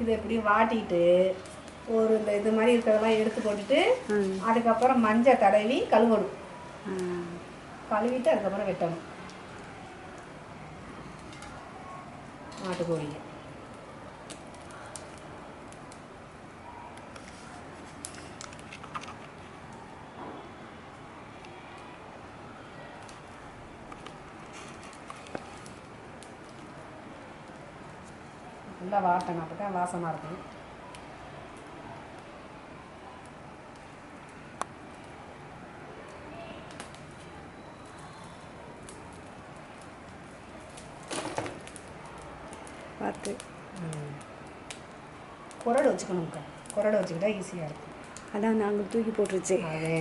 இதை இப்படி வாட்டிட்டு ஒரு இந்த இது மாதிரி இருக்கிறதெல்லாம் எடுத்து போட்டுட்டு அதுக்கப்புறம் மஞ்சள் தடவி கழுவணும். கழுவிட்டு அதுக்கப்புறம் வெட்டணும். நாட்டுக்கோழியை நல்லா வாட்டணும் அப்போ தான் வாசமாக இருக்கும் பார்த்து. குரடு வச்சுக்கணும்க்கா குரடு வச்சுக்கிட்டா ஈஸியாக இருக்கும். அதான் நாங்கள் தூக்கி போட்டுருச்சு. அதே